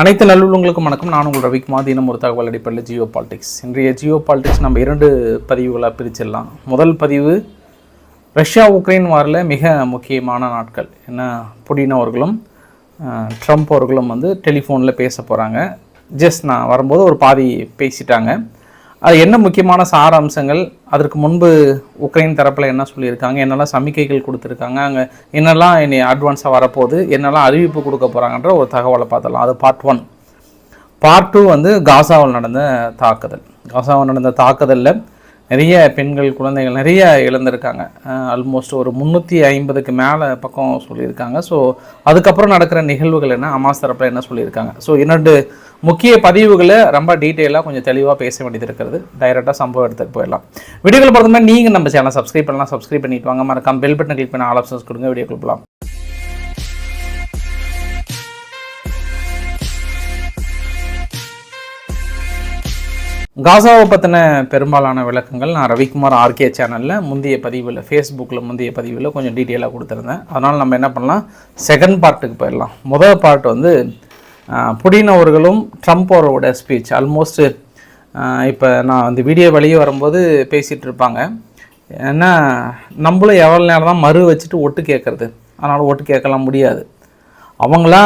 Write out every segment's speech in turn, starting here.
அனைத்து நல்லுள்ளங்களுக்கும் வணக்கம். நான் உங்கள் ரவிக்குமார். தினம் ஒரு தகவல் அடிப்படையில் ஜியோ பாலிடிக்ஸ். இன்றைய ஜியோ பாலிடிக்ஸ் நம்ம இரண்டு பதிவுகளாக பிரிச்சிடலாம். முதல் பதிவு ரஷ்யா உக்ரைன் வாரில் மிக முக்கியமான நாட்கள். என்ன? புடின் அவர்களும் ட்ரம்ப் அவர்களும் வந்து டெலிஃபோனில் பேச போகிறாங்க ஜஸ்ட் நான் வரும்போது ஒரு பாதி பேசிட்டாங்க. அது என்ன முக்கியமான சார அம்சங்கள் அதற்கு முன்பு உக்ரைன் தரப்பில் என்ன சொல்லியிருக்காங்க? என்னெல்லாம் சமிக்கைகள் கொடுத்துருக்காங்க? அங்கே என்னெல்லாம் இனி அட்வான்ஸாக வரப்போகுது? என்னெல்லாம் அறிவிப்பு கொடுக்க போகிறாங்கன்ற ஒரு தகவலை பார்த்தலாம் அது பார்ட் ஒன் பார்ட் டூ வந்து காசாவில் நடந்த தாக்குதல். காசாவில் நடந்த தாக்குதலில் நிறைய பெண்கள் குழந்தைகள் நிறைய இழந்திருக்காங்க. ஆல்மோஸ்ட் ஒரு முந்நூற்றி ஐம்பதுக்கு மேலே பக்கம் சொல்லியிருக்காங்க. ஸோ அதுக்கப்புறம் நடக்கிற நிகழ்வுகள் என்ன? அமாஸ் தரப்பில் என்ன சொல்லியிருக்காங்க? ஸோ இரண்டு முக்கிய பதிவுகளை ரொம்ப டீட்டெயிலாக கொஞ்சம் தெளிவாக பேச வேண்டியது இருக்கிறது. டைரெக்டாக சம்பவம் எடுத்துகிட்டு போயிடலாம். வீடியோக்கள் பொறுத்த மாதிரி நீங்கள் நம்ம சேனல் சப்ஸ்கிரைப் பண்ணலாம். சப்ஸ்கிரைப் பண்ணிட்டு வாங்க. மறக்காம பெல் பட்டன் கிளிக் பண்ண ஆல் ஆப்ஷன்ஸ் கொடுங்க. வீடியோ போகலாம். காசாவை பற்றின பெரும்பாலான விளக்கங்கள் நான் ரவிக்குமார் ஆர்கே சேனலில் முந்தைய பதிவில் ஃபேஸ்புக்கில் முந்தைய பதிவில் கொஞ்சம் டீட்டெயிலாக கொடுத்துருந்தேன். அதனால் நம்ம என்ன பண்ணலாம்? செகண்ட் பார்ட்டுக்கு போயிடலாம். முதல் பார்ட் வந்து புடின் அவர்களும் ட்ரம்ப் அவரோட ஸ்பீச் ஆல்மோஸ்ட் இப்போ நான் அந்த வீடியோ வெளியே வரும்போது பேசிகிட்டு இருப்பாங்க. ஏன்னா நம்மளும் எவ்வளோ நேரம் தான் மறு வச்சுட்டு ஒட்டு கேட்குறது. அதனால் ஒட்டு கேட்கலாம் முடியாது. அவங்களா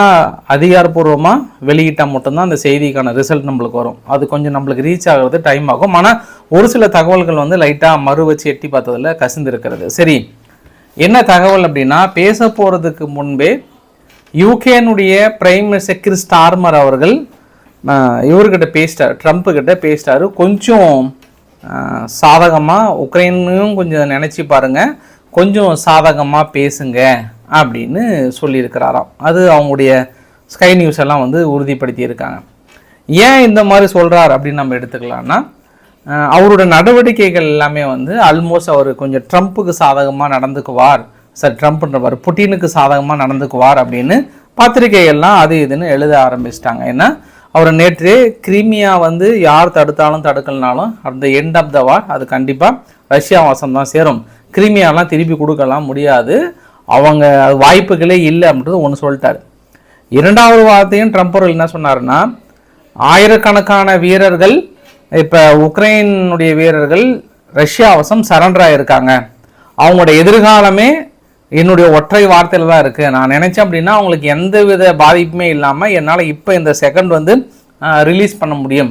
அதிகாரப்பூர்வமாக வெளியிட்டால் மட்டும்தான் அந்த செய்திக்கான ரிசல்ட் நம்மளுக்கு வரும். அது கொஞ்சம் நம்மளுக்கு ரீச் ஆகிறது டைம் ஆகும். ஆனால் ஒரு சில தகவல்கள் வந்து லைட்டாக மறு வச்சு எட்டி பார்த்ததில் கசிந்து இருக்கிறது சரி என்ன தகவல் அப்படின்னா பேச போகிறதுக்கு முன்பே யூகேனுடைய பிரைம் மினிஸ்டர் கிறிஸ் ஸ்டார்மர் அவர்கள் இவர்கிட்ட பேசிட்டார் ட்ரம்ப்புக்கிட்ட பேசிட்டாரு. கொஞ்சம் சாதகமாக உக்ரைனையும் கொஞ்சம் நினச்சி பாருங்கள் கொஞ்சம் சாதகமாக பேசுங்க. அப்படின்னு சொல்லியிருக்கிறாராம். அது அவங்களுடைய ஸ்கை நியூஸ் எல்லாம் வந்து உறுதிப்படுத்தியிருக்காங்க. ஏன் இந்த மாதிரி சொல்கிறார் அப்படின்னு நம்ம எடுத்துக்கலாம்னா அவரோட நடவடிக்கைகள் எல்லாமே வந்து ஆல்மோஸ்ட் அவர் கொஞ்சம் ட்ரம்ப்புக்கு சாதகமாக நடந்துக்குவார். சார் ட்ரம்ப்ன்றவர் புட்டினுக்கு சாதகமாக நடந்துக்குவார் அப்படின்னு பத்திரிகைகள்லாம் அது இதுன்னு எழுத ஆரம்பிச்சிட்டாங்க. ஏன்னா அவர் நேற்று கிரீமியா வந்து யார் தடுத்தாலும் தடுக்கலனாலும் அந்த எண்ட் ஆஃப் த வார் அது கண்டிப்பாக ரஷ்யா வாசம் தான் சேரும். கிரீமியாலாம் திருப்பி கொடுக்கலாம் முடியாது. அவங்க வாய்ப்புகளே இல்லை அப்படின்றது ஒன்று சொல்லிட்டாரு. இரண்டாவது வார்த்தையும் ட்ரம்ப் அவர்கள் என்ன சொன்னார்னா ஆயிரக்கணக்கான வீரர்கள் இப்போ உக்ரைனுடைய வீரர்கள் ரஷ்யா வசம் சரண்டர் ஆயிருக்காங்க. அவங்களோட எதிர்காலமே என்னுடைய ஒற்றை வார்த்தையில் தான் இருக்குது நான் நினச்சேன் அப்படின்னா அவங்களுக்கு எந்த வித பாதிப்புமே இல்லாமல் என்னால் இப்போ இந்த செகண்ட் வந்து ரிலீஸ் பண்ண முடியும்.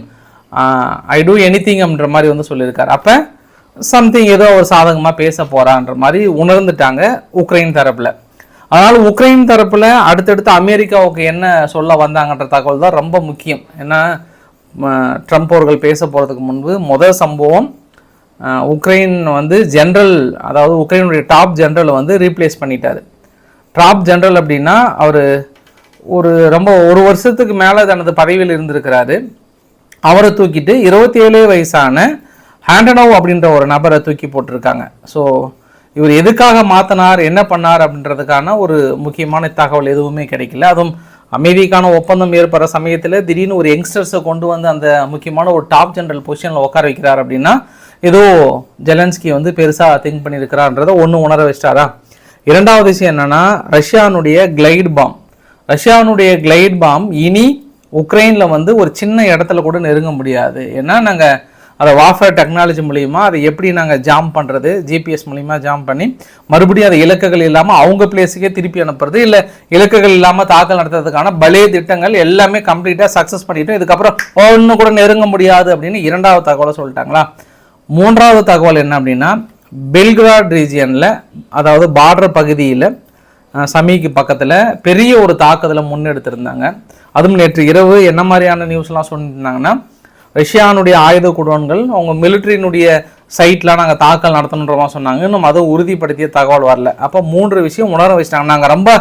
ஐ டூ எனிதிங் அப்படின்ற மாதிரி வந்து சொல்லியிருக்காரு. அப்போ சம்திங் ஏதோ ஒரு சாதகமாக பேச போகிறான்ற மாதிரி உணர்ந்துட்டாங்க உக்ரைன் தரப்பில். அதனால் உக்ரைன் தரப்பில் அடுத்தடுத்து அமெரிக்காவுக்கு என்ன சொல்ல வந்தாங்கன்ற தகவல் தான் ரொம்ப முக்கியம். ஏன்னா ட்ரம்ப் அவர்கள் பேச போகிறதுக்கு முன்பு முதல் சம்பவம் உக்ரைன் வந்து ஜென்ரல் அதாவது உக்ரைனுடைய டாப் ஜென்ரலை வந்து ரீப்ளேஸ் பண்ணிட்டாரு. டாப் ஜென்ரல் அப்படின்னா அவர் ஒரு ரொம்ப ஒரு வருஷத்துக்கு மேலே தனது பதவியில் இருந்திருக்கிறாரு. அவரை தூக்கிட்டு இருபத்தி ஏழு வயசான ஹேண்டனோவ் அப்படின்ற ஒரு நபரை தூக்கி போட்டிருக்காங்க. ஸோ இவர் எதுக்காக மாற்றினார் என்ன பண்ணார் அப்படின்றதுக்கான ஒரு முக்கியமான தகவல் எதுவுமே கிடைக்கல. அதுவும் அமைதிக்கான ஒப்பந்தம் ஏற்படுற சமயத்தில் திடீர்னு ஒரு யங்ஸ்டர்ஸை கொண்டு வந்து அந்த முக்கியமான ஒரு டாப் ஜெனரல் பொசிஷனில் உட்கார வைக்கிறார் அப்படின்னா ஏதோ ஜெலன்ஸ்கி வந்து பெருசாக திங்க் பண்ணியிருக்கிறான்றதை ஒன்று உணர வச்சிட்டாரா? இரண்டாவது விஷயம் என்னென்னா ரஷ்யானுடைய கிளைட் பாம். ரஷ்யானுடைய கிளைட் பாம் இனி உக்ரைனில் வந்து ஒரு சின்ன இடத்துல கூட நெருங்க முடியாது. ஏன்னா நாங்கள் அதை வாஃபர் டெக்னாலஜி மூலிமா அதை எப்படி நாங்கள் ஜாம் பண்ணுறது ஜிபிஎஸ் மூலிமா ஜாம் பண்ணி மறுபடியும் அதை இலக்குகள் இல்லாமல் அவங்க பிளேஸுக்கே திருப்பி அனுப்புறது இல்லை இலக்குகள் இல்லாமல் தாக்கல் நடத்துறதுக்கான பலே திட்டங்கள் எல்லாமே கம்ப்ளீட்டாக சக்ஸஸ் பண்ணிவிட்டு இதுக்கப்புறம் ஒன்றும் கூட நெருங்க முடியாது அப்படின்னு இரண்டாவது தகவலை சொல்லிட்டாங்களா? மூன்றாவது தகவல் என்ன அப்படின்னா பெல்கிராட் ரீஜியனில் அதாவது பார்டர் பகுதியில் சமிக்கு பக்கத்தில் பெரிய ஒரு தாக்குதலை முன்னெடுத்திருந்தாங்க. அதுவும் நேற்று இரவு என்ன மாதிரியான நியூஸ்லாம் சொல்லியிருந்தாங்கன்னா ரஷ்யானுடைய ஆயுத குடோன்கள் அவங்க மிலிட்ரியினுடைய சைட்லாம் நாங்கள் தாக்கல் நடத்தணுன்றமா சொன்னாங்க. இன்னும் அதை உறுதிப்படுத்திய தகவல் வரல. அப்போ மூன்று விஷயம் உணர வச்சிட்டாங்க. நாங்கள் ரொம்ப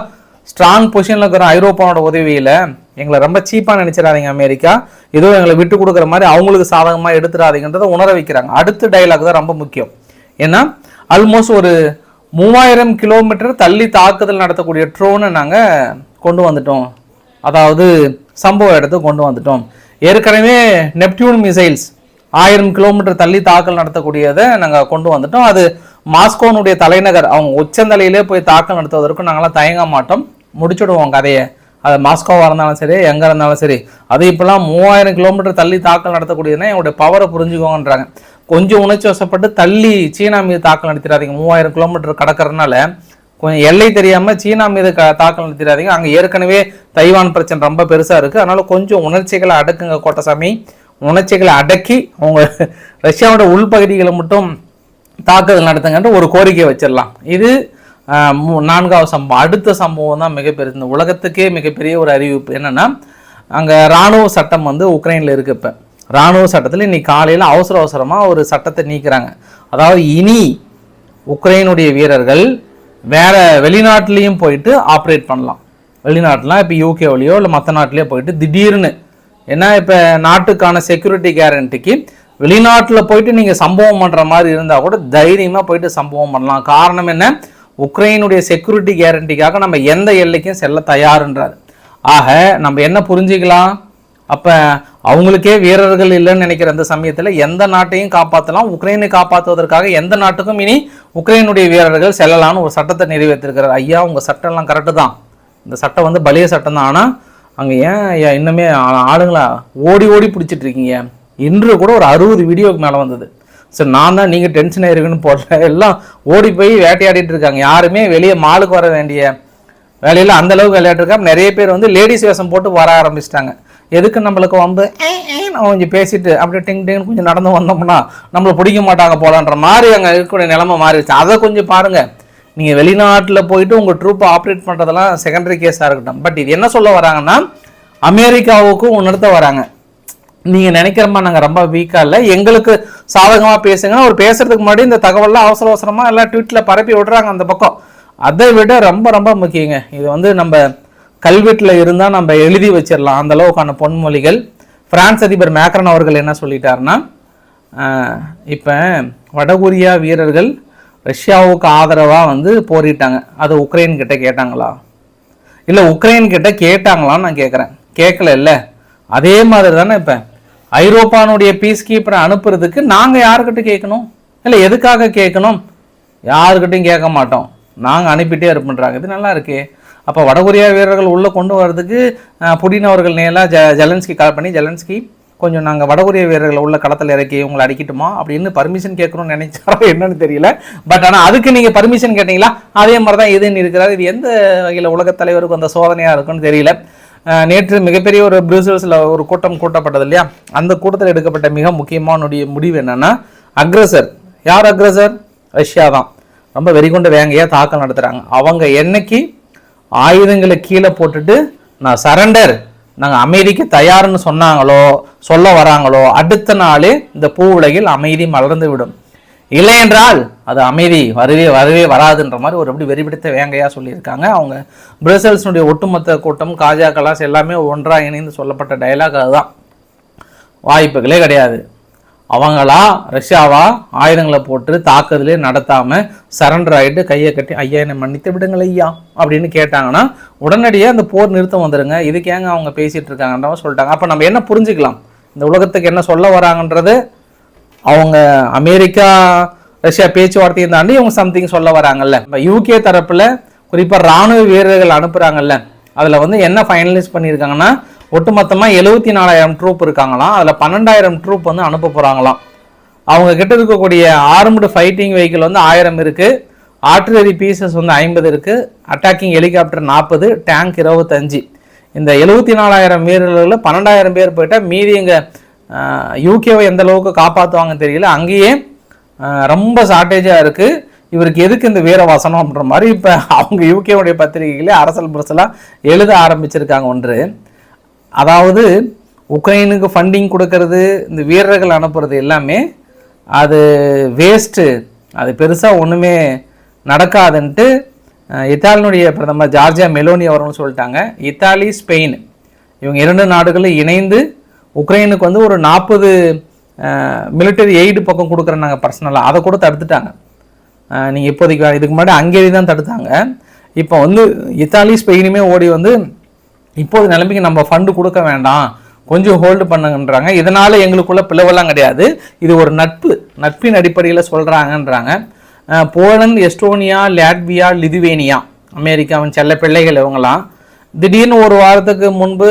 ஸ்ட்ராங் பொசிஷனில் இருக்கிற ஐரோப்பாவோட உதவியில் எங்களை ரொம்ப சீப்பாக நினச்சிடாதீங்க அமெரிக்கா. ஏதோ எங்களை விட்டு கொடுக்குற மாதிரி அவங்களுக்கு சாதகமாக எடுத்துடாதீங்கன்றதை உணர வைக்கிறாங்க. அடுத்த டைலாக் தான் ரொம்ப முக்கியம். ஏன்னா ஆல்மோஸ்ட் ஒரு மூவாயிரம் கிலோமீட்டர் தள்ளி தாக்குதல் நடத்தக்கூடிய ட்ரோனை நாங்கள் கொண்டு வந்துட்டோம். அதாவது சம்பவ இடத்துக்கு கொண்டு வந்துட்டோம். ஏற்கனவே நெப்டியூன் மிசைல்ஸ் ஆயிரம் கிலோமீட்டர் தள்ளி தாக்கல் நடத்தக்கூடியதை நாங்கள் கொண்டு வந்துட்டோம். அது மாஸ்கோனுடைய தலைநகர் அவங்க உச்சந்தலையிலே போய் தாக்கல் நடத்துவதற்கும் நாங்களாம் தயங்க மாட்டோம். முடிச்சுடுவோம் கதையை. அது மாஸ்கோவாக இருந்தாலும் சரி எங்கே இருந்தாலும் சரி. அது இப்போலாம் மூவாயிரம் கிலோமீட்டர் தள்ளி தாக்கல் நடத்தக்கூடியதுன்னா என்னுடைய பவரை புரிஞ்சுக்கோங்கன்றாங்க. கொஞ்சம் உணர்ச்சி வசப்பட்டு தள்ளி சீனா மீது தாக்கல் நடத்திடாதீங்க. மூவாயிரம் கிலோமீட்டர் கடக்கிறதுனால கொஞ்சம் எல்லை தெரியாமல் சீனா மீது க தாக்கல் நடத்திடாதீங்க. அங்கே ஏற்கனவே தைவான் பிரச்சனை ரொம்ப பெருசாக இருக்குது அதனால கொஞ்சம் உணர்ச்சிகளை அடக்குங்க கோட்டசாமி. உணர்ச்சிகளை அடக்கி அவங்க ரஷ்யாவோட உள்பகுதிகளை மட்டும் தாக்குதல் நடத்துங்கன்ட்டு ஒரு கோரிக்கை வச்சிடலாம். இது நான்காவது சம்பவம். அடுத்த சம்பவம் தான் மிகப்பெரிய இந்த உலகத்துக்கே மிகப்பெரிய ஒரு அறிவிப்பு என்னென்னா அங்கே இராணுவ சட்டம் வந்து உக்ரைனில் இருக்கு இப்போ. இராணுவ சட்டத்தில் இன்னைக்கு காலையில் அவசர அவசரமாக ஒரு சட்டத்தை நீக்கிறாங்க. அதாவது இனி உக்ரைனுடைய வீரர்கள் வேற வெளிநாட்டிலையும் போயிட்டு ஆப்ரேட் பண்ணலாம். வெளிநாட்டிலாம் இப்போ யூகேவிலையோ இல்லை மற்ற நாட்டிலையோ போயிட்டு திடீர்னு ஏன்னா இப்போ நாட்டுக்கான செக்யூரிட்டி கேரண்டிக்கு வெளிநாட்டில் போயிட்டு நீங்கள் சம்பவம் பண்ணுற மாதிரி இருந்தால் கூட தைரியமாக போயிட்டு சம்பவம் பண்ணலாம். காரணம் என்ன? உக்ரைனுடைய செக்யூரிட்டி கேரண்டிக்காக நம்ம எந்த எல்லைக்கும் செல்ல தயாருன்றார். ஆக நம்ம என்ன புரிஞ்சுக்கலாம்? அப்போ அவங்களுக்கே வீரர்கள் இல்லைன்னு நினைக்கிற அந்த சமயத்தில் எந்த நாட்டையும் காப்பாற்றலாம் உக்ரைனை காப்பாற்றுவதற்காக எந்த நாட்டுக்கும் இனி உக்ரைனுடைய வீரர்கள் செல்லலாம்னு ஒரு சட்டத்தை நிறைவேற்றிருக்கிறார். ஐயா உங்கள் சட்டம்லாம் கரெக்டு தான். இந்த சட்டம் வந்து பலிய சட்டம் தான். ஆனால் அங்கே ஏன் ஐயா இன்னுமே ஆ- ஆளுங்களா ஓடி ஓடி பிடிச்சிட்டு இருக்கீங்க? இன்று கூட ஒரு அறுபது வீடியோக்கு மேலே வந்தது. சரி நான் தான் நீங்கள் டென்ஷன் ஆயிருக்குன்னு போடல. எல்லாம் ஓடி போய் வேட்டையாடிட்டு இருக்காங்க. யாருமே வெளியே மாலுக்கு வர வேண்டிய வேலையில் அந்தளவுக்கு விளையாட்டுருக்காங்க நிறைய பேர் வந்து லேடிஸ் வேஷம் போட்டு வர ஆரம்பிச்சிட்டாங்க. எதுக்கு நம்மளுக்கு வந்து கொஞ்சம் பேசிட்டு அப்படியே டிங் டிங்னு கொஞ்சம் நடந்து வந்தோம்னா நம்மளை பிடிக்க மாட்டாங்க போலான்ற மாதிரி அங்கே இருக்கக்கூடிய நிலமை மாறிடுச்சு அதை கொஞ்சம் பாருங்கள் நீங்கள் வெளிநாட்டில் போயிட்டு உங்கள் ட்ரூப்பை ஆப்ரேட் பண்ணுறதெல்லாம் செகண்டரி கேஸாக இருக்கட்டும். பட் இது என்ன சொல்ல வராங்கன்னா அமெரிக்காவுக்கும் உணர்த்த வராங்க. நீங்கள் நினைக்கிற மாதிரி நாங்கள் ரொம்ப வீக்காக இல்லை. எங்களுக்கு சாதகமாக பேசுங்கன்னா ஒரு பேசுறதுக்கு முன்னாடி இந்த தகவல்லாம் அவசர அவசரமாக எல்லாம் ட்விட்டில் பரப்பி விடுறாங்க அந்த பக்கம். அதை விட ரொம்ப ரொம்ப முக்கியங்க. இது வந்து நம்ம கல்வெட்டில் இருந்தால் நம்ம எழுதி வச்சிடலாம் அந்த அளவுக்கான பொன்மொழிகள். பிரான்ஸ் அதிபர் மேக்ரன் அவர்கள் என்ன சொல்லிட்டாருன்னா இப்போ வடகொரியா வீரர்கள் ரஷ்யாவுக்கு ஆதரவாக வந்து போரிட்டாங்க. அது உக்ரைன் கிட்ட கேட்டாங்களா? இல்லை உக்ரைன் கிட்ட கேட்டாங்களான்னு நான் கேட்குறேன் கேட்கல இல்லை. அதே மாதிரி தானே இப்போ ஐரோப்பானுடைய பீஸ் கீப்பரை அனுப்புறதுக்கு நாங்கள் யாருக்கிட்ட கேட்கணும் இல்லை எதுக்காக கேட்கணும் யாருக்கிட்டையும் கேட்க மாட்டோம். நாங்கள் அனுப்பிட்டே இருப்போன்றாங்க இது நல்லா இருக்கே. அப்போ வடகொரியா வீரர்கள் உள்ளே கொண்டு வரதுக்கு புடின் அவர்கள் நேராக ஜ ஜெலன்ஸ்கி கால் பண்ணி ஜெலன்ஸ்கி கொஞ்சம் நாங்கள் வடகொரிய வீரர்களை உள்ள களத்தில் இறக்கி உங்களை அடிக்கட்டுமா? அப்படின்னு பர்மிஷன் கேட்கணும்னு நினைச்சாரோ என்னன்னு தெரியல. பட் ஆனால் அதுக்கு நீங்கள் பர்மிஷன் கேட்டீங்களா? அதே மாதிரி தான் எதுன்னு இருக்கிறார் இது எந்த வகையில் உலகத் தலைவருக்கு அந்த சோதனையாக இருக்குன்னு தெரியல. நேற்று மிகப்பெரிய ஒரு பிரூசல்ஸில் ஒரு கூட்டம் கூட்டப்பட்டது இல்லையா? அந்த கூட்டத்தில் எடுக்கப்பட்ட மிக முக்கியமான முடிவு என்னென்னா அக்ரஸர் யார் அக்ரஸர் ரஷ்யா தான். ரொம்ப வெறிகொண்டு வேங்கையாக தாக்கல் நடத்துகிறாங்க அவங்க என்னைக்கு ஆயுதங்களை கீழே போட்டுட்டு நான் சரண்டர் நாங்கள் அமைதிக்கு தயார்னு சொன்னாங்களோ சொல்ல வராங்களோ அடுத்த நாளே இந்த பூ உலகில் அமைதி மலர்ந்து விடும் இல்லை என்றால் அது அமைதி வரவே வரவே வராதுன்ற மாதிரி ஒரு அப்படி வெறிபிடித்த வேங்கையாக சொல்லியிருக்காங்க. அவங்க பிரசல்ஸினுடைய ஒட்டுமொத்த கூட்டம் காஜா கலாஸ் எல்லாமே ஒன்றாக இணைந்து சொல்லப்பட்ட டயலாக் அதுதான். வாய்ப்புகளே கிடையாது. அவங்களா ரஷ்யாவா ஆயுதங்களை போட்டு தாக்குதலே நடத்தாமல் சரண்டர் ஆகிட்டு கையை கட்டி ஐயா என்னை மன்னித்து விடுங்கள் ஐயா அப்படின்னு கேட்டாங்கன்னா உடனடியாக அந்த போர் நிறுத்தம் வந்துடுங்க இதுக்கு ஏங்க அவங்க பேசிகிட்டு இருக்காங்கன்றவங்க சொல்லிட்டாங்க. அப்போ நம்ம என்ன புரிஞ்சுக்கலாம்? இந்த உலகத்துக்கு என்ன சொல்ல வராங்கன்றது? அவங்க அமெரிக்கா ரஷ்யா பேச்சுவார்த்தையை தாண்டி இவங்க சம்திங் சொல்ல வராங்கல்ல. இப்போ யூகே தரப்பில் குறிப்பாக ராணுவ வீரர்கள் அனுப்புகிறாங்கல்ல அதில் வந்து என்ன ஃபைனலைஸ் பண்ணியிருக்காங்கன்னா ஒட்டுமொத்தமாக எழுபத்தி நாலாயிரம் ட்ரூப் இருக்காங்களாம். அதில் பன்னெண்டாயிரம் ட்ரூப் வந்து அனுப்ப போகிறாங்களாம் அவங்க கிட்ட இருக்கக்கூடிய ஆர்ம்டு ஃபைட்டிங் வெஹிக்கிள் வந்து ஆயிரம் இருக்குது ஆர்டிலரி பீசஸ் வந்து ஐம்பது இருக்கு. அட்டாக்கிங் ஹெலிகாப்டர் நாற்பது டேங்க் இருபத்தஞ்சு. இந்த எழுபத்தி நாலாயிரம் வீரர்களில் பன்னெண்டாயிரம் பேர் போயிட்டால் மீதி இங்கே யூகேவை எந்த அளவுக்கு காப்பாற்றுவாங்கன்னு தெரியல. அங்கேயே ரொம்ப ஷார்ட்டேஜாக இருக்குது இவருக்கு எதுக்கு இந்த வீர அப்படின்ற மாதிரி இப்போ அவங்க யூகேவுடைய பத்திரிகைகளே அரசல் புரசலாக எழுத ஆரம்பிச்சிருக்காங்க ஒன்று. அதாவது உக்ரைனுக்கு ஃபண்டிங் கொடுக்கறது இந்த வீரர்கள் அனுப்புறது எல்லாமே அது வேஸ்ட்டு அது பெருசாக ஒன்றுமே நடக்காதுன்ட்டு அஹ், இத்தாலியினுடைய பிரதமர் ஜார்ஜியா மெலோனி அவர்னு சொல்லிட்டாங்க. இத்தாலி ஸ்பெயின் இவங்க இரண்டு நாடுகளும் இணைந்து உக்ரைனுக்கு வந்து ஒரு நாற்பது மிலிட்டரி எய்டு பக்கம் கொடுக்குறேன் பர்சனலாக அதை கூட தடுத்துட்டாங்க. நீங்கள் இப்போதைக்கு இதுக்கு முன்னாடி அங்கேயே தான் தடுத்தாங்க. இப்போ வந்து இத்தாலி ஸ்பெயினுமே ஓடி வந்து இப்போது நிலைமைக்கு நம்ம ஃபண்டு கொடுக்க வேண்டாம். கொஞ்சம் ஹோல்டு பண்ணுங்கன்றாங்க. இதனால் எங்களுக்குள்ள பிளவெல்லாம் கிடையாது. இது ஒரு நட்பு. நட்பின் அடிப்படையில் சொல்கிறாங்கன்றாங்க போலந்து எஸ்டோனியா லாட்வியா லிதுவேனியா. அமெரிக்காவின் செல்ல பிள்ளைகள் இவங்களாம் திடீர்னு ஒரு வாரத்துக்கு முன்பு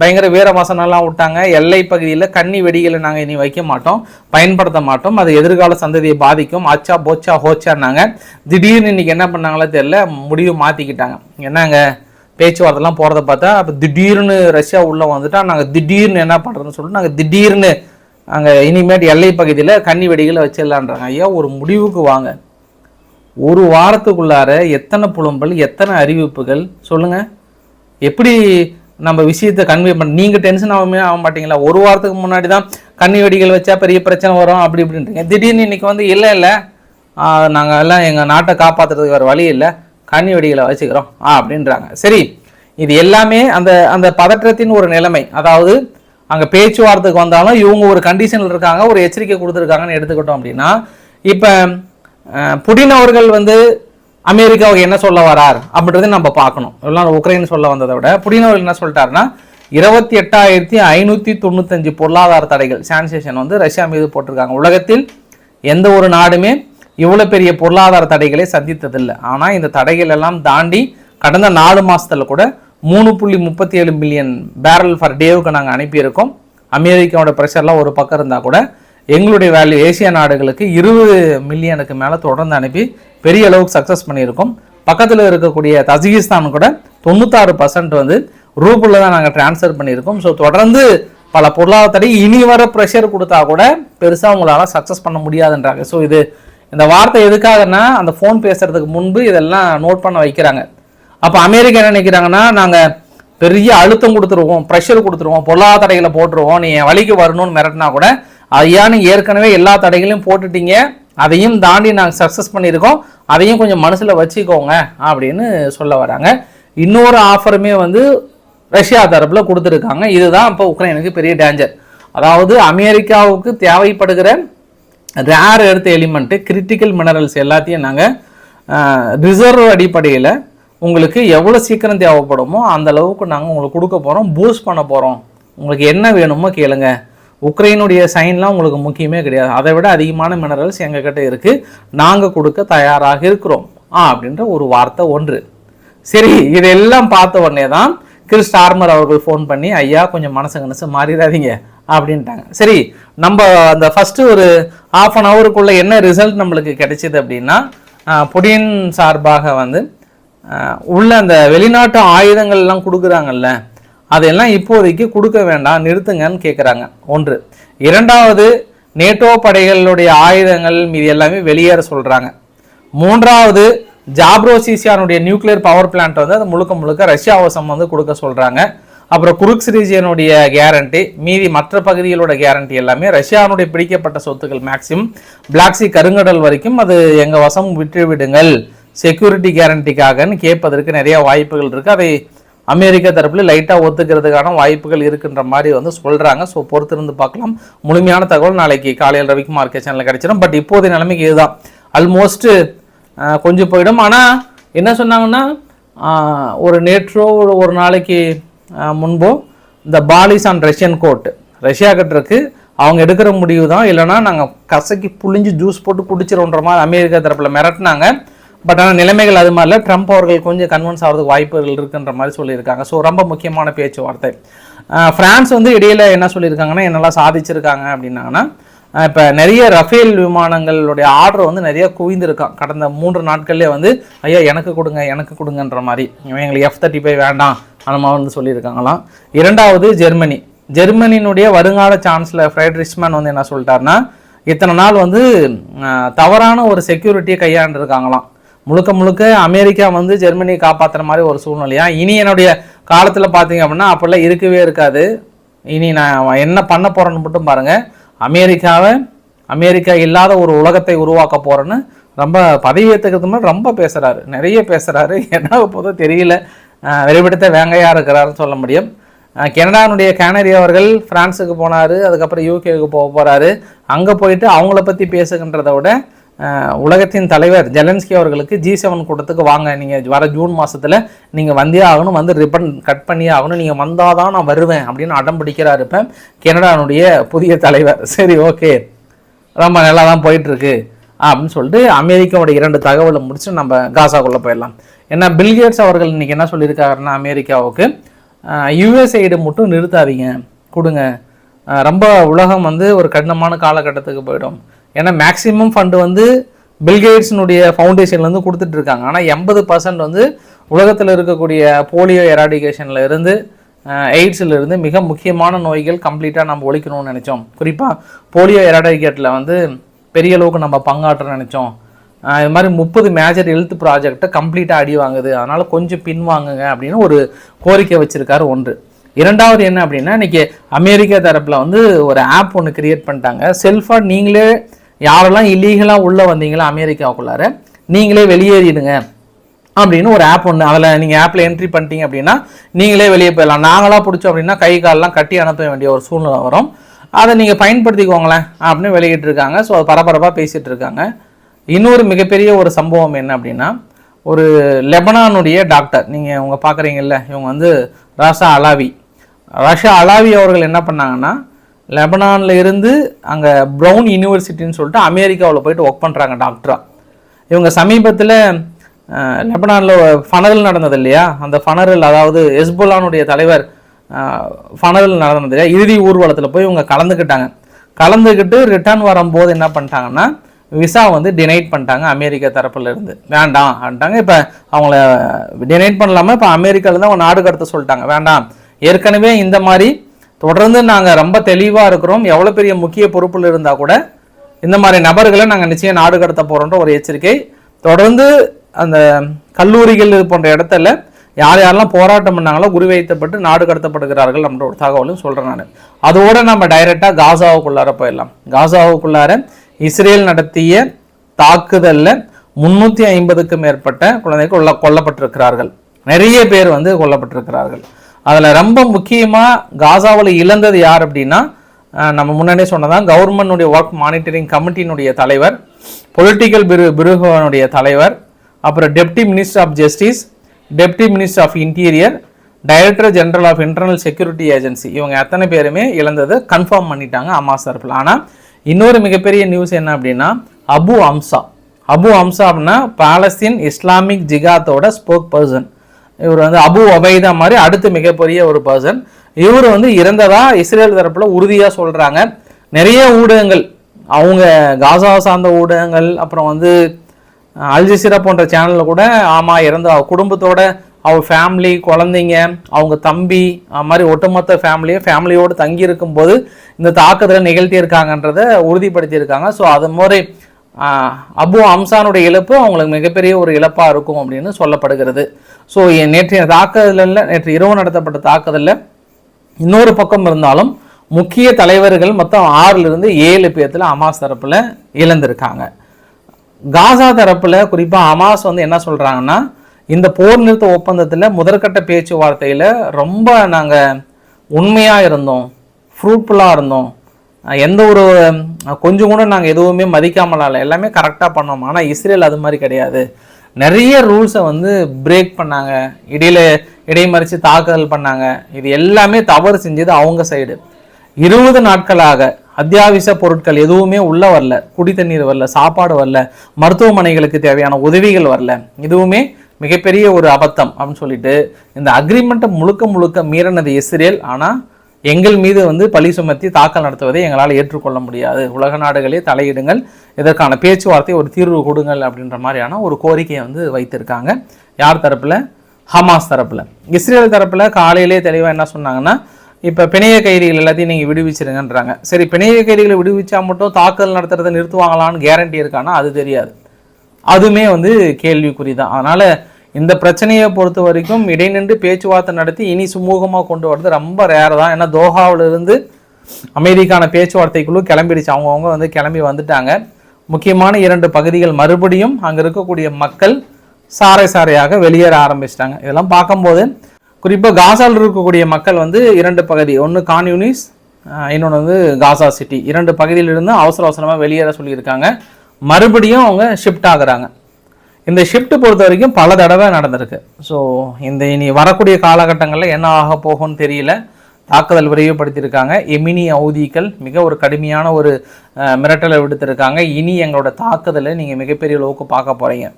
பயங்கர வீர வசனம்லாம் விட்டாங்க. எல்லை பகுதியில் கன்னி வெடிகளை நாங்கள் இனி வைக்க மாட்டோம். பயன்படுத்த மாட்டோம். அது எதிர்கால சந்ததியை பாதிக்கும். ஆச்சா போச்சா ஹோச்சான்னாங்க. திடீர்னு இன்றைக்கி என்ன பண்ணாங்களோ தெரியல முடிவு மாற்றிக்கிட்டாங்க என்னங்க? பேச்சுவார்த்தைலாம் போகிறத பார்த்தா அப்போ திடீர்னு ரஷ்யா உள்ளே வந்துட்டால் நாங்கள் திடீர்னு என்ன பண்ணுறதுன்னு சொல்லிட்டு நாங்கள் திடீர்னு அங்கே இனிமேட் எல்லை பகுதியில் கன்னி வெடிகளை வச்சிடலான்றாங்க. ஐயா ஒரு முடிவுக்கு வாங்க. ஒரு வாரத்துக்குள்ளார எத்தனை புலம்பல் எத்தனை அறிவிப்புகள்? சொல்லுங்கள் எப்படி நம்ம விஷயத்தை கன்வே பண்ண நீங்கள் டென்ஷன் ஆகாமே ஆக மாட்டீங்களா? ஒரு வாரத்துக்கு முன்னாடி தான் கன்னி வெடிகள் வச்சா பெரிய பிரச்சனை வரும் அப்படி இப்படின்றீங்க. திடீர்னு இன்னைக்கு வந்து இல்லை இல்லை. நாங்கள் எல்லாம் எங்கள் நாட்டை காப்பாற்றுறதுக்கு வேறு வழி இல்லை. கன்னி வெடிகளை வச்சுக்கிறோம். ஆ அப்படின்றாங்க. சரி இது எல்லாமே அந்த அந்த பதற்றத்தின் ஒரு நிலைமை. அதாவது அங்கே பேச்சுவார்த்தைக்கு வந்தாலும் இவங்க ஒரு கண்டிஷனில் இருக்காங்க ஒரு எச்சரிக்கை கொடுத்துருக்காங்கன்னு எடுத்துக்கிட்டோம் அப்படின்னா இப்போ புடின் அவர்கள் வந்து அமெரிக்காவுக்கு என்ன சொல்ல வரார் அப்படின்றத நம்ம பார்க்கணும். எல்லாம் உக்ரைன் சொல்ல வந்ததை விட புடின் அவர்கள் என்ன சொல்லிட்டாருன்னா இருபத்தி எட்டாயிரத்தி ஐநூற்றி தொண்ணூத்தஞ்சு பொருளாதார தடைகள் சான்சேஷன் வந்து ரஷ்யா மீது போட்டிருக்காங்க. உலகத்தில் எந்த ஒரு நாடுமே இவ்வளோ பெரிய பொருளாதார தடைகளை சந்தித்ததில்லை. ஆனால் இந்த தடைகள் எல்லாம் தாண்டி கடந்த நாலு மாதத்தில் கூட மூணு புள்ளி முப்பத்தி ஏழு மில்லியன் பேரல் ஃபர் டேவுக்கு நாங்கள் அனுப்பியிருக்கோம். அமெரிக்காவோட ப்ரெஷர்லாம் ஒரு பக்கம் இருந்தால் கூட எங்களுடைய வேல்யூ ஏசிய நாடுகளுக்கு இருபது மில்லியனுக்கு மேலே தொடர்ந்து அனுப்பி பெரிய அளவுக்கு சக்ஸஸ் பண்ணியிருக்கோம். பக்கத்தில் இருக்கக்கூடிய தஜிகிஸ்தான் கூட தொண்ணூத்தாறு பர்சன்ட் வந்து ரூபில் தான் நாங்கள் ட்ரான்ஸ்ஃபர் பண்ணியிருக்கோம். ஸோ தொடர்ந்து பல பொருளாதார தடை இனி வர ப்ரெஷர் கொடுத்தா கூட பெருசாக உங்களால் சக்ஸஸ் பண்ண முடியாதுன்றாங்க. ஸோ இது இந்த வார்த்தை எதுக்காகன்னா அந்த ஃபோன் பேசுறதுக்கு முன்பு இதெல்லாம் நோட் பண்ண வைக்கிறாங்க. அப்போ அமெரிக்கா என்ன நினைக்கிறாங்கன்னா நாங்கள் பெரிய அழுத்தம் கொடுத்துருவோம் ப்ரெஷர் கொடுத்துருவோம் பொருளாதார தடைகளை போட்டுருவோம் நீ என் வழிக்கு வரணும்னு மிரட்டினா கூட ஐயான்னு ஏற்கனவே எல்லா தடைகளையும் போட்டுட்டீங்க. அதையும் தாண்டி நாங்கள் சக்ஸஸ் பண்ணியிருக்கோம். அதையும் கொஞ்சம் மனசில் வச்சுக்கோங்க அப்படின்னு சொல்ல வராங்க. இன்னொரு ஆஃபருமே வந்து ரஷ்யா தரப்பில் கொடுத்துருக்காங்க. இதுதான் இப்போ உக்ரைனுக்கு பெரிய டேஞ்சர் அதாவது அமெரிக்காவுக்கு தேவைப்படுகிற ரேர் எடுத்த எலிமெண்ட்டு கிரிட்டிக்கல் மினரல்ஸ் எல்லாத்தையும் நாங்கள் ரிசர்வ் அடிப்படையில் உங்களுக்கு எவ்வளோ சீக்கிரம் தேவைப்படுமோ அந்த அளவுக்கு நாங்கள் உங்களுக்கு கொடுக்க போகிறோம் பூஸ்ட் பண்ண போகிறோம் உங்களுக்கு என்ன வேணுமோ கேளுங்க. உக்ரைனுடைய சைன்லாம் உங்களுக்கு முக்கியமே கிடையாது. அதை விட அதிகமான மினரல்ஸ் எங்ககிட்ட இருக்குது நாங்கள் கொடுக்க தயாராக இருக்கிறோம். ஆ அப்படின்ற ஒரு வார்த்தை ஒன்று. சரி இதெல்லாம் பார்த்த உடனே தான் கிறிஸ் டார்மர் அவர்கள் ஃபோன் பண்ணி ஐயா கொஞ்சம் மனசு கனசு மாறிடாதீங்க. அப்படின்ட்டாங்க. சரி நம்ம அந்த ஃபஸ்ட்டு ஒரு ஆஃப் அன் ஹவருக்குள்ளே என்ன ரிசல்ட் நம்மளுக்கு கிடைச்சிது அப்படின்னா ஆஹ், புடின் சார்பாக வந்து உள்ள அந்த வெளிநாட்டு ஆயுதங்கள்லாம் கொடுக்குறாங்கல்ல அதெல்லாம் இப்போதைக்கு கொடுக்க வேண்டாம் நிறுத்துங்கன்னு கேட்குறாங்க ஒன்று. இரண்டாவது நேட்டோ படைகளுடைய ஆயுதங்கள் மீது எல்லாமே வெளியேற சொல்கிறாங்க மூன்றாவது ஜாப்ரோசிசியானுடைய நியூக்ளியர் பவர் பிளான்ட் வந்து அது முழுக்க முழுக்க ரஷ்யா வசம் வந்து கொடுக்க சொல்கிறாங்க அப்புறம் குருக்ஸ் ரீஜியனுடைய கேரண்டி மீதி மற்ற பகுதிகளோட கேரண்டி எல்லாமே ரஷ்யானுடைய பிடிக்கப்பட்ட சொத்துக்கள் மேக்சிமம் பிளாக்ஸி கருங்கடல் வரைக்கும் அது எங்கள் வசம் விட்டு விடுங்கள். செக்யூரிட்டி கேரண்டிக்காகன்னு கேட்பதற்கு நிறைய வாய்ப்புகள் இருக்குது அதை அமெரிக்க தரப்புல லைட்டாக ஒத்துக்கிறதுக்கான வாய்ப்புகள் இருக்குன்ற மாதிரி வந்து சொல்கிறாங்க ஸோ பொறுத்திருந்து பார்க்கலாம். முழுமையான தகவல் நாளைக்கு காலையில் ரவிக்குமார் கே சேனலில் கிடச்சிடும் பட் இப்போதைய நிலைமைக்கு இதுதான். ஆல்மோஸ்ட்டு கொஞ்சம் போயிடும். ஆனால் என்ன சொன்னாங்கன்னா ஒரு நேற்றோ ஒரு- நாளைக்கு முன்போ இந்த Polish and Russian court Russia கிட்ட அவங்க எடுக்கிற முடிவு தான் இல்லைன்னா நாங்கள் கசக்கி புழிஞ்சு ஜூஸ் போட்டு குடிச்சிரோன்ற மாதிரி அமெரிக்கா தரப்பில் மிரட்டினாங்க. பட் ஆனால் நிலைமைகள் அது மாதிரில ட்ரம்ப் அவர்கள் கொஞ்சம் கன்வின்ஸ் ஆகிறதுக்கு வாய்ப்புகள் இருக்குன்ற மாதிரி சொல்லியிருக்காங்க. ஸோ ரொம்ப முக்கியமான பேச்சுவார்த்தை. ஃப்ரான்ஸ் வந்து இடையில என்ன சொல்லியிருக்காங்கன்னா என்னெல்லாம் சாதிச்சிருக்காங்க அப்படின்னாங்கன்னா இப்போ நிறைய ரஃபேல் விமானங்களுடைய ஆர்டர் வந்து நிறைய குவிந்திருக்கான். கடந்த மூன்று நாட்கள்லேயே வந்து ஐயா எனக்கு கொடுங்க எனக்கு கொடுங்கன்ற மாதிரி. எங்களுக்கு எஃப் தேர்ட்டி ஃபைவ் வேண்டாம். அந்த வந்து சொல்லியிருக்காங்களாம் இரண்டாவது ஜெர்மனி. ஜெர்மனியினுடைய வருங்கால சான்ஸ்லர் ஃப்ரைட் ரிச்மேன் வந்து என்ன சொல்லிட்டாருன்னா இத்தனை நாள் வந்து தவறான ஒரு செக்யூரிட்டியை கையாண்டுருக்காங்களாம். முழுக்க முழுக்க அமெரிக்கா வந்து ஜெர்மனியை காப்பாற்றுற மாதிரி ஒரு சூழ்நிலையா? இனி என்னுடைய காலத்தில் பார்த்தீங்க அப்படின்னா அப்போல்லாம் இருக்கவே இருக்காது. இனி நான் என்ன பண்ண போகிறேன்னு மட்டும் பாருங்கள் அமெரிக்காவை அமெரிக்கா இல்லாத ஒரு உலகத்தை உருவாக்க போகிறேன்னு ரொம்ப பதவி ஏற்றுக்கிறது மாதிரி ரொம்ப பேசுகிறாரு நிறைய பேசுகிறாரு என்ன போதும் தெரியல. வெளிப்படுத்த வேங்கையாக இருக்கிறாருன்னு சொல்ல முடியும். கனடானுடைய கேனரி அவர்கள் பிரான்ஸுக்கு போனார் அதுக்கப்புறம் யூகேவுக்கு போக போகிறாரு அங்கே போயிட்டு அவங்கள பற்றி பேசுகின்றதை விட உலகத்தின் தலைவர் ஜெலன்ஸ்கி அவர்களுக்கு ஜி செவன் கூட்டத்துக்கு வாங்க நீங்கள் வர ஜூன் மாதத்தில் நீங்கள் வந்தே ஆகணும் வந்து ரிப்பன் கட் பண்ணியே ஆகணும் நீங்கள் வந்தால் தான் நான் வருவேன் அப்படின்னு அடம் பிடிக்கிறாரு இப்போ கனடானுடைய புதிய தலைவர். சரி ஓகே ரொம்ப நல்லா தான் போயிட்டுருக்கு அப்படின்னு சொல்லிட்டு அமெரிக்காவோட இரண்டு தகவலை முடிச்சு நம்ம காசாக்குள்ளே போயிடலாம். ஏன்னா பில்கேட்ஸ் அவர்கள் இன்றைக்கி என்ன சொல்லியிருக்காருன்னா அமெரிக்காவுக்கு யுஎஸ்ஐடு மட்டும் நிறுத்தாதீங்க. கொடுங்க. ரொம்ப உலகம் வந்து ஒரு கடினமான காலகட்டத்துக்கு போயிடும். ஏன்னா மேக்ஸிமம் ஃபண்டு வந்து பில்கேட்ஸினுடைய ஃபவுண்டேஷன்லேருந்து கொடுத்துட்டு இருக்காங்க. ஆனால் எண்பது பர்சன்ட் வந்து உலகத்தில் இருக்கக்கூடிய போலியோ எராடிகேஷனில் இருந்து எய்ட்ஸில் இருந்து மிக முக்கியமான நோய்கள் கம்ப்ளீட்டாக நம்ம ஒழிக்கணும்னு நினச்சோம். குறிப்பாக போலியோ எராடிகேட்டில் வந்து பெரிய அளவுக்கு நம்ம பங்காற்ற நினச்சோம். இது மாதிரி முப்பது மேஜர் ஹெல்த் ப்ராஜெக்ட்டை கம்ப்ளீட்டாக அடி வாங்குது. அதனால் கொஞ்சம் பின்வாங்குங்க அப்படின்னு ஒரு கோரிக்கை வச்சுருக்காரு ஒன்று. இரண்டாவது என்ன அப்படின்னா இன்றைக்கி அமெரிக்கா தரப்பில் வந்து ஒரு ஆப் ஒன்று கிரியேட் பண்ணிட்டாங்க. செல்ஃபாக நீங்களே யாரெல்லாம் இல்லீகலாக உள்ளே வந்தீங்களோ அமெரிக்காவுக்குள்ளார நீங்களே வெளியேறிடுங்க அப்படின்னு ஒரு ஆப் ஒன்று அதில் நீங்கள் ஆப்பில் என்ட்ரி பண்ணிட்டீங்க அப்படின்னா நீங்களே வெளியே போயிடலாம். நாங்களாக பிடிச்சோம் அப்படின்னா கை காலெலாம் கட்டி அனுப்ப வேண்டிய ஒரு சூழ்நிலை வரும். அதை நீங்கள் பயன்படுத்திக்கோங்களேன் அப்படின்னு வெளியிட்டிருக்காங்க ஸோ அது பரபரப்பாக பேசிகிட்டு இருக்காங்க. இன்னொரு மிகப்பெரிய ஒரு சம்பவம் என்ன அப்படின்னா ஒரு லெபனானுடைய டாக்டர் நீங்கள் இவங்க பார்க்குறீங்கல்ல இவங்க வந்து ராஷா அலாவி. ராஷா அலாவி அவர்கள் என்ன பண்ணாங்கன்னா லெபனானில் இருந்து அங்கே ப்ரௌன் யூனிவர்சிட்டின்னு சொல்லிட்டு அமெரிக்காவில் போயிட்டு ஒர்க் பண்ணுறாங்க டாக்டராக இவங்க சமீபத்தில் லெபனானில் ஃபனரல் நடந்தது இல்லையா? அந்த ஃபனரல் அதாவது எஸ்புல்லானுடைய தலைவர் ஃபனல் நடந்தது இறுதி ஊர்வலத்தில் போய் இவங்க கலந்துக்கிட்டாங்க. கலந்துக்கிட்டு ரிட்டர்ன் வரும்போது என்ன பண்ணிட்டாங்கன்னா விசா வந்து டினைட் பண்ணிட்டாங்க அமெரிக்க தரப்புலேருந்து வேண்டாம் அப்படின்ட்டாங்க. இப்போ அவங்கள டினைட் பண்ணலாமல் இப்போ அமெரிக்காவில் தான் அவங்க நாடு கடத்த சொல்லிட்டாங்க. வேண்டாம். ஏற்கனவே இந்த மாதிரி தொடர்ந்து நாங்கள் ரொம்ப தெளிவாக இருக்கிறோம். எவ்வளோ பெரிய முக்கிய பொறுப்பில் இருந்தால் கூட இந்த மாதிரி நபர்களை நாங்கள் நிச்சயம் நாடு கடத்த போகிறோன்ற ஒரு எச்சரிக்கை. தொடர்ந்து அந்த கல்லூரிகள் இது போன்ற இடத்துல யார் யாரெல்லாம் போராட்டம் பண்ணாங்களோ குறிவைத்தப்பட்டு நாடு கடத்தப்படுகிறார்கள் அப்படின்ற ஒரு தகவலும் சொல்கிறேன் நான். அதோட நம்ம டைரெக்டாக காசாவுக்குள்ளார போயிடலாம். காசாவுக்குள்ளார இஸ்ரேல் நடத்திய தாக்குதலில் முந்நூற்றி ஐம்பதுக்கும் மேற்பட்ட குழந்தைகள் கொல்ல கொல்லப்பட்டிருக்கிறார்கள். நிறைய பேர் வந்து கொல்லப்பட்டிருக்கிறார்கள். அதில் ரொம்ப முக்கியமாக காசாவில் இழந்தது யார் அப்படின்னா நம்ம முன்னாடியே சொன்னதான் கவர்மெண்டுடைய ஒர்க் மானிட்டரிங் கமிட்டியினுடைய தலைவர் பொலிட்டிக்கல் பிரு பிருகனுடைய தலைவர் அப்புறம் deputy minister of justice deputy minister of interior director general of internal security agency இவங்க அத்தனை பேருமே இழந்ததை கன்ஃபார்ம் பண்ணிட்டாங்க அமாஸ் தரப்பில் ஆனால் இன்னொரு மிகப்பெரிய நியூஸ் என்ன அப்படின்னா அபு அம்சா அபு அம்சா அப்படின்னா பாலஸ்தீன் இஸ்லாமிக் ஜிகாத்தோட ஸ்போக் பர்சன் இவர் வந்து அபு ஒபைதா மாதிரி அடுத்து மிகப்பெரிய ஒரு பர்சன் இவர் வந்து இறந்ததா இஸ்ரேல் தரப்பில் உறுதியாக சொல்கிறாங்க நிறைய ஊடகங்கள் அவங்க காசா சார்ந்த ஊடகங்கள் அப்புறம் வந்து அல்ஜசிரா போன்ற சேனலில் கூட ஆமாம் இறந்த அவ குடும்பத்தோட அவள் ஃபேமிலி குழந்தைங்க அவங்க தம்பி அது மாதிரி ஒட்டுமொத்த ஃபேமிலியை ஃபேமிலியோடு தங்கி இருக்கும்போது இந்த தாக்குதலை நிகழ்த்தியிருக்காங்கன்றதை உறுதிப்படுத்தியிருக்காங்க. ஸோ அது மாதிரி அபு அம்சானுடைய இழப்பு அவங்களுக்கு மிகப்பெரிய ஒரு இழப்பாக இருக்கும் அப்படின்னு சொல்லப்படுகிறது. ஸோ நேற்றைய தாக்குதலில் நேற்று இரவு நடத்தப்பட்ட தாக்குதலில் இன்னொரு பக்கம் இருந்தாலும் முக்கிய தலைவர்கள் மொத்தம் ஆறிலிருந்து ஏழு பேர்த்தில் அமாஸ் தரப்பில் இழந்திருக்காங்க. காசா தரப்பில் குறிப்பாக அமாஸ் வந்து என்ன சொல்கிறாங்கன்னா இந்த போர் நிறுத்த ஒப்பந்தத்தில் முதற்கட்ட பேச்சுவார்த்தையில் ரொம்ப நாங்கள் உண்மையாக இருந்தோம் ஃப்ரூட்ஃபுல்லாக இருந்தோம். எந்த ஒரு கொஞ்சம் கூட நாங்கள் எதுவுமே மதிக்காமலாம் இல்லை எல்லாமே கரெக்டாக பண்ணோம். ஆனால் இஸ்ரேல் அது மாதிரி கிடையாது. நிறைய ரூல்ஸை வந்து பிரேக் பண்ணாங்க. இடையில இடைமறித்து தாக்குதல் பண்ணாங்க. இது எல்லாமே தவறு செஞ்சது அவங்க சைடு இருபது நாட்களாக அத்தியாவசிய பொருட்கள் எதுவுமே உள்ளே வரல குடி தண்ணீர் வரல சாப்பாடு வரல மருத்துவமனைகளுக்கு தேவையான உதவிகள் வரல. இதுவுமே மிகப்பெரிய ஒரு அபத்தம் அப்படின்னு சொல்லிட்டு இந்த அக்ரிமெண்ட்டை முழுக்க முழுக்க மீறினது இஸ்ரேல். ஆனால் எங்கள் மீது வந்து பழி சுமத்தி தாக்கல் நடத்துவதை எங்களால் ஏற்றுக்கொள்ள முடியாது. உலக நாடுகளே தலையிடுங்கள். இதற்கான பேச்சுவார்த்தை ஒரு தீர்வு கொடுங்கள் அப்படின்ற மாதிரியான ஒரு கோரிக்கையை வந்து வைத்திருக்காங்க. யார் தரப்பில்? ஹமாஸ் தரப்பில். இஸ்ரேல் தரப்பில் காலையிலே தெளிவாக என்ன சொன்னாங்கன்னா இப்போ பிணைய கைதிகள் எல்லாத்தையும் நீங்கள் விடுவிச்சிருங்கன்றாங்க. சரி பிணைய கைதிகளை விடுவிச்சா மட்டும் தாக்குதல் நடத்துறதை நிறுத்துவாங்களான்னு கேரண்டி இருக்கான்னா அது தெரியாது. அதுவுமே வந்து கேள்விக்குறி தான் அதனால் இந்த பிரச்சனையை பொறுத்த வரைக்கும் இடைநின்று பேச்சுவார்த்தை நடத்தி இனி சுமூகமாக கொண்டு வர்றது ரொம்ப ரேர் தான். ஏன்னா தோஹாவிலிருந்து அமெரிக்கான பேச்சுவார்த்தைக்குழு கிளம்பிடுச்சு. அவங்கவுங்க வந்து கிளம்பி வந்துட்டாங்க. முக்கியமான இரண்டு பகுதிகள் மறுபடியும் அங்கே இருக்கக்கூடிய மக்கள் சாறை சாறையாக வெளியேற ஆரம்பிச்சிட்டாங்க. இதெல்லாம் பார்க்கும்போது குறிப்பாக காசாவில் இருக்கக்கூடிய மக்கள் வந்து இரண்டு பகுதி. ஒன்று கான்யூனிஸ் இன்னொன்று வந்து காசா சிட்டி. இரண்டு பகுதியிலிருந்து அவசர அவசரமாக வெளியேற சொல்லியிருக்காங்க. மறுபடியும் அவங்க ஷிஃப்ட் ஆகுறாங்க. இந்த ஷிஃப்ட் பொறுத்த வரைக்கும் பல தடவை நடந்திருக்கு. ஸோ இந்த இனி வரக்கூடிய காலகட்டங்களில் என்ன ஆக போகும்னு தெரியல. தாக்குதல் விரைவுபடுத்தியிருக்காங்க. எமினி அவதிகள் மிக ஒரு கடுமையான ஒரு மிரட்டலை விடுத்திருக்காங்க. இனி எங்களோட தாக்குதலை நீங்கள் மிகப்பெரிய அளவுக்கு பார்க்க போகிறீங்க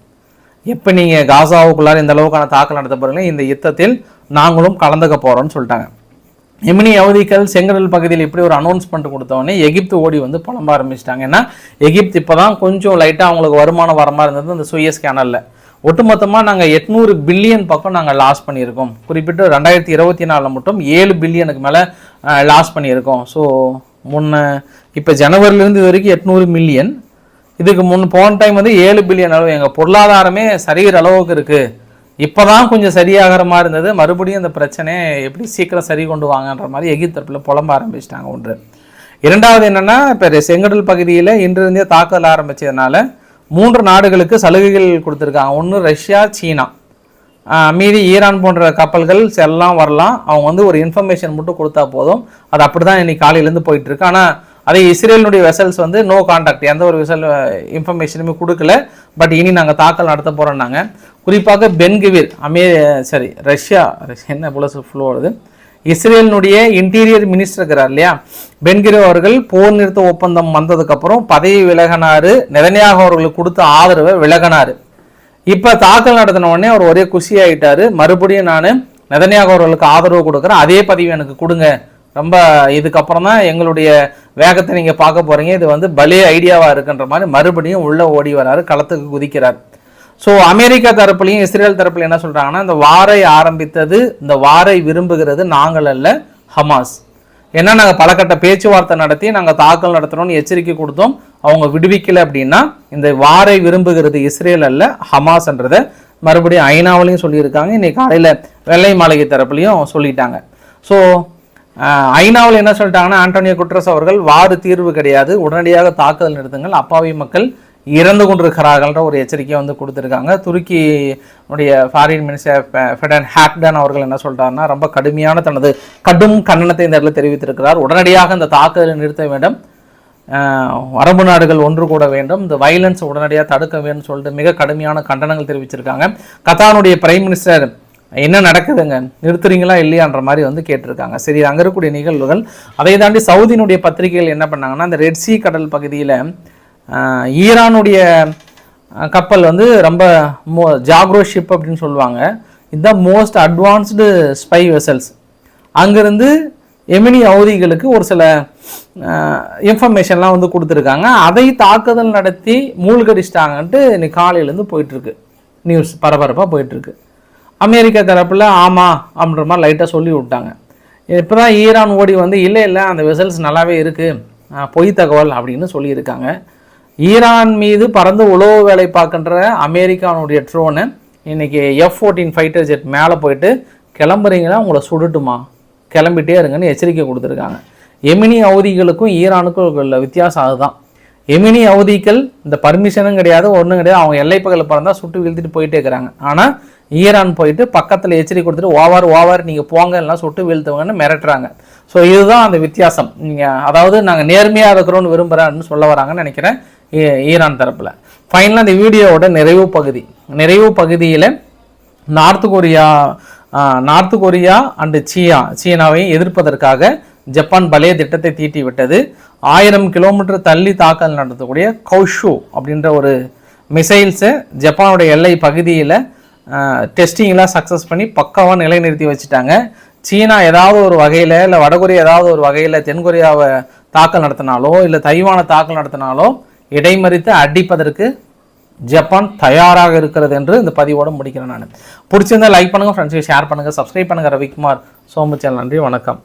எப்போ நீங்கள் காசாவுக்குள்ளார இந்த அளவுக்கான தாக்கல் நடத்த போகிறீங்களோ இந்த யுத்தத்தில் நாங்களும் கலந்துக்க போகிறோம்னு சொல்லிட்டாங்க. எமினி அவதிகள் செங்கடல் பகுதியில் இப்படி ஒரு அனௌன்ஸ்மெண்ட் கொடுத்தவொடனே எகிப்து ஓடி வந்து புலம்ப ஆரம்பிச்சிட்டாங்க. ஏன்னா எகிப்து இப்போ தான் கொஞ்சம் லைட்டாக அவங்களுக்கு வருமானம் வர மாதிரி இருந்தது அந்த சுயஸ் கேனலில் ஒட்டுமொத்தமாக நாங்கள் எட்நூறு பில்லியன் பக்கம் நாங்கள் லாஸ் பண்ணியிருக்கோம். குறிப்பிட்டு ரெண்டாயிரத்தி இருபத்தி நாலில் மட்டும் ஏழு பில்லியனுக்கு மேலே லாஸ் பண்ணியிருக்கோம். ஸோ முன்ன இப்போ ஜனவரிலேருந்து இது வரைக்கும் எட்நூறு மில்லியன் இதுக்கு முன் போன டைம் வந்து ஏழு பில்லியன் அளவு. எங்கள் பொருளாதாரமே சரிகிற அளவுக்கு இருக்குது இப்போ தான் கொஞ்சம் சரியாகிற மாதிரி இருந்தது. மறுபடியும் இந்த பிரச்சனையை எப்படி சீக்கிரம் சரி கொண்டு வாங்கன்ற மாதிரி எகிப்து தரப்பில் புலம்ப ஆரம்பிச்சிட்டாங்க ஒன்று. இரண்டாவது என்னென்னா இப்போ செங்கடல் பகுதியில் இன்றிருந்தே தாக்குதல் ஆரம்பித்ததுனால மூன்று நாடுகளுக்கு சலுகைகள் கொடுத்துருக்காங்க. ஒன்று ரஷ்யா சீனா. மீதி ஈரான் போன்ற கப்பல்கள் செல்லலாம் வரலாம். அவங்க வந்து ஒரு இன்ஃபர்மேஷன் மட்டும் கொடுத்தா போதும். அது அப்படி தான் இன்னைக்கு காலையிலேருந்து போயிட்டுருக்கு ஆனால் அதே இஸ்ரேலினுடைய வெசல்ஸ் வந்து நோ காண்டாக்ட் எந்த ஒரு விசல் இன்ஃபர்மேஷனுமே கொடுக்கல. பட் இனி நாங்கள் தாக்கல் நடத்த போகிறோம்னாங்க குறிப்பாக பென்கிவிர் அமே சரி ரஷ்யா ரஷ்யா என்ன போல ஃப்ளோ வருது? இஸ்ரேலினுடைய இன்டீரியர் மினிஸ்டர் இருக்கிறார் இல்லையா? பென்கிரோ அவர்கள் போர் நிறுத்த ஒப்பந்தம் வந்ததுக்கப்புறம் பதவி விலகினார். நெதன்யாகு அவர்களுக்கு கொடுத்த ஆதரவை விலகினார். இப்போ தாக்கல் நடத்தின உடனே அவர் ஒரே குஷி மறுபடியும் நான் நெதன்யாகு அவர்களுக்கு ஆதரவு கொடுக்குறேன். அதே பதவி எனக்கு கொடுங்க. ரொம்ப இதுக்கப்புறம் தான் எங்களுடைய வேகத்தை நீங்கள் பார்க்க போகிறீங்க இது வந்து பலே ஐடியாவாக இருக்குன்ற மாதிரி மறுபடியும் உள்ளே ஓடி வராரு களத்துக்கு குதிக்கிறார். ஸோ அமெரிக்கா தரப்புலையும் இஸ்ரேல் தரப்புலையும் என்ன சொல்கிறாங்கன்னா இந்த வாரை ஆரம்பித்தது இந்த வாரை விரும்புகிறது நாங்கள் அல்ல ஹமாஸ். ஏன்னா நாங்கள் பலகட்ட பேச்சுவார்த்தை நடத்தி நாங்கள் தாக்கல் நடத்துகிறோம்னு எச்சரிக்கை கொடுத்தோம். அவங்க விடுவிக்கலை அப்படின்னா இந்த வாரை விரும்புகிறது இஸ்ரேல் அல்ல ஹமாஸ்ன்றதை மறுபடியும் ஐநாவிலையும் சொல்லியிருக்காங்க. இன்றைக்கி காலையில் வெள்ளை மாளிகை தரப்புலையும் சொல்லிட்டாங்க. ஸோ ஐநாவில் என்ன சொல்லிட்டாங்கன்னா ஆண்டோனியோ குட்ரஸ் அவர்கள் வாறு தீர்வு கிடையாது உடனடியாக தாக்குதல் நிறுத்துங்கள் அப்பாவி மக்கள் இறந்து கொண்டிருக்கிறார்கள்ன்ற ஒரு எச்சரிக்கையை வந்து கொடுத்துருக்காங்க. துருக்கியுடைய ஃபாரின் மினிஸ்டர் ஃபெடன் ஹாக்டன் அவர்கள் என்ன சொல்கிறாருன்னா ரொம்ப கடுமையான தனது கடும் கண்டனத்தை இந்த இடத்துல தெரிவித்திருக்கிறார். உடனடியாக இந்த தாக்குதலை நிறுத்த வேண்டும். வரம்பு அரபு நாடுகள் ஒன்று கூட வேண்டும். இந்த வைலன்ஸ் உடனடியாக தடுக்க வேண்டும் சொல்லிட்டு மிக கடுமையான கண்டனங்கள் தெரிவிச்சிருக்காங்க. கத்தானுடைய பிரைம் மினிஸ்டர் என்ன நடக்குதுங்க? நிறுத்துறீங்களா இல்லையான்ற மாதிரி வந்து கேட்டிருக்காங்க. சரி அங்கே இருக்கக்கூடிய நிகழ்வுகள். அதை தாண்டி சவுதியினுடைய பத்திரிகைகள் என்ன பண்ணாங்கன்னா அந்த ரெட் சி கடல் பகுதியில் ஈரானுடைய கப்பல் வந்து ரொம்ப மோ ஜாக்ரோ ஷிப் அப்படின்னு சொல்லுவாங்க. இதுதான் மோஸ்ட் அட்வான்ஸ்டு ஸ்பை வெசல்ஸ் அங்கேருந்து எமினி அவதிகளுக்கு ஒரு சில இன்ஃபர்மேஷன்லாம் வந்து கொடுத்துருக்காங்க. அதை தாக்குதல் நடத்தி மூழ்கடிச்சிட்டாங்கன்ட்டு இன்னைக்கு காலையிலேருந்து போயிட்டுருக்கு நியூஸ் பரபரப்பாக போயிட்டுருக்கு அமெரிக்கா தரப்பில் ஆமாம் அப்படின்ற மாதிரி லைட்டாக சொல்லி விட்டாங்க. இப்போ தான் ஈரான் ஓடி வந்து இல்லை இல்லை அந்த வெசல்ஸ் நல்லாவே இருக்குது பொய் தகவல் அப்படின்னு சொல்லியிருக்காங்க. ஈரான் மீது பறந்து உளவு வேலை பார்க்கின்ற அமெரிக்கானுடைய ட்ரோனு இன்னைக்கு எஃப் ஃபோர்டீன் ஃபைட்டர் ஜெட் மேலே போயிட்டு கிளம்புறீங்கன்னா உங்களை சுடட்டுமா? கிளம்பிட்டே இருங்கன்னு எச்சரிக்கை கொடுத்துருக்காங்க. எமினி அவதிகளுக்கும் ஈரானுக்கும் உள்ள வித்தியாசம் அதுதான். எமினி அவதிகள் இந்த பர்மிஷனும் கிடையாது ஒன்றும் கிடையாது. அவங்க எல்லைப்பகலில் பறந்தால் சுட்டு வீழ்த்திட்டு போயிட்டே இருக்கிறாங்க. ஆனால் ஈரான் போயிட்டு பக்கத்தில் எச்சரிக்கை கொடுத்துட்டு ஓவர் ஓவர் நீங்கள் போங்க எல்லாம் சுட்டு வீழ்த்துவங்கன்னு மிரட்டுறாங்க. ஸோ இதுதான் அந்த வித்தியாசம். நீங்கள் அதாவது நாங்கள் நேர்மையாக இருக்கிறோன்னு விரும்புகிறேன்னு சொல்ல வராங்கன்னு நினைக்கிறேன் ஈரான் தரப்பில். ஃபைனலாக இந்த வீடியோவோட நிறைவு பகுதி. நிறைவு பகுதியில் North Korea North Korea and China சீனாவை எதிர்ப்பதற்காக ஜப்பான் பலே திட்டத்தை தீட்டி விட்டது. ஆயிரம் கிலோமீட்டர் தள்ளி தாக்கல் நடத்தக்கூடிய கௌஷு அப்படின்ற ஒரு மிசைல்ஸை ஜப்பானுடைய எல்லை பகுதியில் டெஸ்டிங்லாம் சக்ஸஸ் பண்ணி பக்காவாக நிலைநிறுத்தி வச்சுட்டாங்க. சீனா ஏதாவது ஒரு வகையில் இல்லை வடகொரியா ஏதாவது ஒரு வகையில் தென்கொரியாவை தாக்கல் நடத்தினாலோ இல்லை தைவானை தாக்கல் நடத்தினாலோ இடைமறித்து அடிப்பதற்கு ஜப்பான் தயாராக இருக்கிறது என்று இந்த பதிவோடு முடிக்கிறேன் நான். பிடிச்சிருந்தா லைக் பண்ணுங்கள் ஃப்ரெண்ட்ஸுக்கு ஷேர் பண்ணுங்கள் சப்ஸ்கிரைப் பண்ணுங்கள் ரவிக்குமார் சோமுச்சல் நன்றி வணக்கம்.